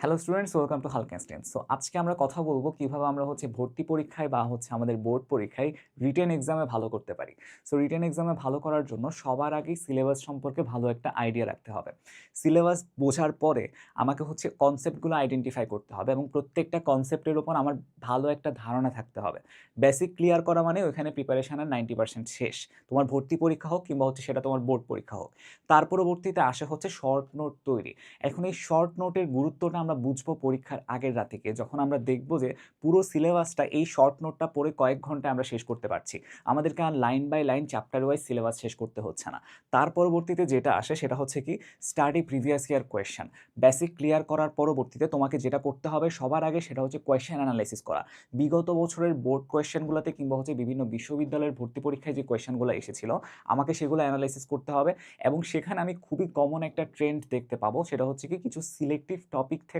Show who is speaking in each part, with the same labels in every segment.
Speaker 1: Hello students welcome to হালকেনস্টেন so আজকে আমরা কথা বলব কীভাবে আমরা হচ্ছে ভর্তি পরীক্ষায় বা হচ্ছে আমাদের বোর্ড পরীক্ষায় রিটেন এক্সামে ভালো করতে পারি। সো রিটেন এক্সামে ভালো করার জন্য সবার আগেই সিলেবাস সম্পর্কে ভালো একটা আইডিয়া রাখতে হবে। সিলেবাস বোঝার পরে আমাকে হচ্ছে কনসেপ্টগুলো আইডেন্টিফাই করতে হবে এবং প্রত্যেকটা কনসেপ্টের ওপর আমার ভালো একটা ধারণা থাকতে হবে। বেসিক ক্লিয়ার করা মানে ওইখানে প্রিপারেশনের নাইনটি পার্সেন্ট শেষ। তোমার ভর্তি পরীক্ষা হোক কিংবা হচ্ছে সেটা তোমার বোর্ড পরীক্ষা হোক। তার পরবর্তীতে আসে হচ্ছে শর্ট নোট তৈরি। এখন এই শর্ট নোটের গুরুত্বটা আমরা বুঝব পরীক্ষার আগের রাত থেকে, যখন আমরা দেখব যে পুরো সিলেবাসটা, এই শর্ট নোটটা পড়ে কয়েক ঘন্টায় আমরা শেষ করতে পারছি। আমাদেরকে আর line by line chapter wise syllabus শেষ করতে হচ্ছে না। তার পরবর্তীতে যেটা আসে, সেটা হচ্ছে কি study previous year question basic clear করার পরবর্তীতে তোমাকে যেটা করতে হবে সবার আগে, সেটা হচ্ছে কোয়েশ্চেন অ্যানালাইসিস করা। বিগত বছরের বোর্ড কোয়েশ্চেনগুলোতে কিংবা হচ্ছে বিভিন্ন বিশ্ববিদ্যালয়ের ভর্তি পরীক্ষায় যে কোয়েশ্চেনগুলো এসেছিল, আমাকে সেগুলো অ্যানালাইসিস করতে হবে এবং সেখানে আমি খুবই কমন একটা ট্রেন্ড দেখতে পাবো, সেটা হচ্ছে কি, কিছু সিলেক্টিভ টপিক থেকে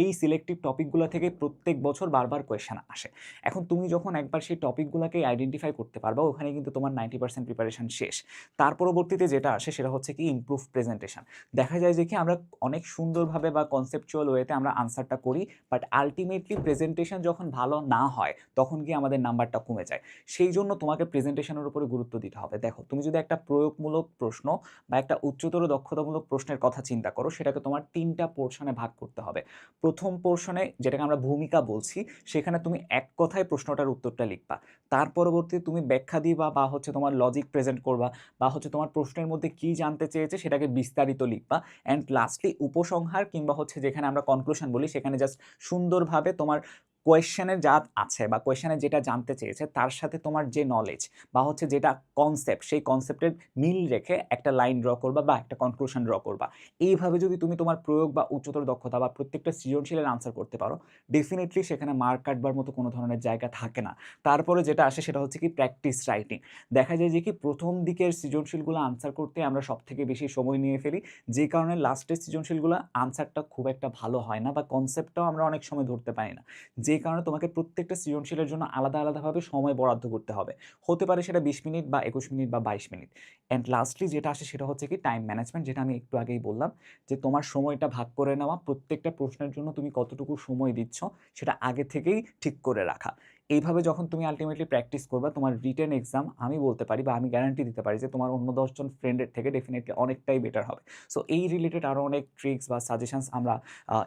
Speaker 1: এই সিলেক্টিভ টপিকগুলো থেকে প্রত্যেক বছর বারবার কোয়েশ্চেন আসে। এখন তুমি যখন একবার সেই টপিকগুলোকে আইডেন্টিফাই করতে পারবা, ওখানে কিন্তু তোমার নাইনটি পার্সেন্ট প্রিপারেশন শেষ। তার পরবর্তীতে যেটা আসে সেটা হচ্ছে কি ইমপ্রুভ প্রেজেন্টেশন দেখা যায় যে কি আমরা অনেক সুন্দরভাবে বা কনসেপচুয়াল ওয়েতে আমরা আনসারটা করি বাট আলটিমেটলি প্রেজেন্টেশন যখন ভালো না হয়, তখন কি আমাদের নাম্বারটা কমে যায়। সেই জন্য তোমাকে প্রেজেন্টেশনের উপরে গুরুত্ব দিতে হবে। দেখো, তুমি যদি একটা প্রয়োগমূলক প্রশ্ন বা একটা উচ্চতর দক্ষতামূলক প্রশ্নের কথা চিন্তা করো, সেটাকে তোমার তিনটা পোর্শনে ভাগ করতে হবে। প্রথম পোর্শনে যেটাকে আমরা ভূমিকা বলছি, সেখানে তুমি এক কথায় প্রশ্নটার উত্তরটা লিখবা। তার পরবর্তীতে তুমি ব্যাখ্যা দিবা বা হচ্ছে তোমার লজিক প্রেজেন্ট করবা বা হচ্ছে তোমার প্রশ্নের মধ্যে কি জানতে চেয়েছে সেটাকে বিস্তারিত লিখবা। অ্যান্ড লাস্টলি উপসংহার কিংবা হচ্ছে যেখানে আমরা কনক্লুশন বলি, সেখানে জাস্ট সুন্দরভাবে তোমার কোয়েশ্চেনের যা আছে বা কোয়েশ্চেনে যেটা জানতে চেয়েছে, তার সাথে তোমার যে নলেজ বা হচ্ছে যেটা কনসেপ্ট সেই কনসেপ্টের মিল রেখে একটা লাইন ড্র করবা বা একটা কনক্লুশন ড্র করবা। এইভাবে যদি তুমি তোমার প্রয়োগ বা উচ্চতর দক্ষতা বা প্রত্যেকটা সৃজনশীলের আনসার করতে পারো ডেফিনেটলি সেখানে মার্ক কাটবার মতো কোনো ধরনের জায়গা থাকে না। তারপরে যেটা আসে সেটা হচ্ছে কি প্র্যাকটিস রাইটিং দেখা যায় যে কি প্রথম দিকের সৃজনশীলগুলো আনসার করতে আমরা সব থেকে বেশি সময় নিয়ে ফেলি, যে কারণে লাস্টের সৃজনশীলগুলো আনসারটা খুব একটা ভালো হয় না বা কনসেপ্টটাও আমরা অনেক সময় ধরতে পারি না। যে কারণে তোমাকে প্রত্যেকটা সৃজনশীলের জন্য আলাদা আলাদাভাবে সময় বরাদ্দ করতে হবে। হতে পারে সেটা বিশ মিনিট বা একুশ মিনিট বা বাইশ মিনিট। অ্যান্ড লাস্টলি যেটা আসে সেটা হচ্ছে কি টাইম ম্যানেজমেন্ট যেটা আমি একটু আগেই বললাম যে তোমার সময়টা ভাগ করে নেওয়া, প্রত্যেকটা প্রশ্নের জন্য তুমি কতটুকু সময় দিচ্ছ সেটা আগে থেকেই ঠিক করে রাখা। এইভাবে যখন তুমি আলটিমেটলি প্র্যাকটিস করবা, তোমার রিটেন এক্সাম আমি বলতে পারি বা আমি গ্যারান্টি দিতে পারি যে তোমার অন্য দশজন ফ্রেন্ডের থেকে ডেফিনেটলি অনেকটাই বেটার হবে। সো এই রিলেটেড আরও অনেক ট্রিক্স বা সাজেশনস আমরা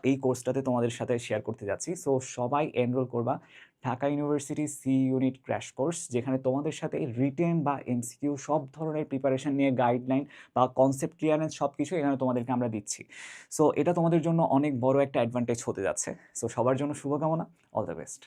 Speaker 1: এই কোর্সটাতে তোমাদের সাথে শেয়ার করতে যাচ্ছি। সো সবাই এনরোল করবা। Dhaka university C unit crash course যেখানে তোমাদের সাথে রিটেন বা এমসিকিউ সব ধরনের প্রিপারেশন নিয়ে গাইডলাইন বা কনসেপ্ট ক্লিয়ারেন্স সব কিছু এখানে তোমাদেরকে আমরা দিচ্ছি। সো এটা তোমাদের জন্য অনেক বড় একটা অ্যাডভান্টেজ হতে যাচ্ছে। সো সবার জন্য শুভকামনা। All the best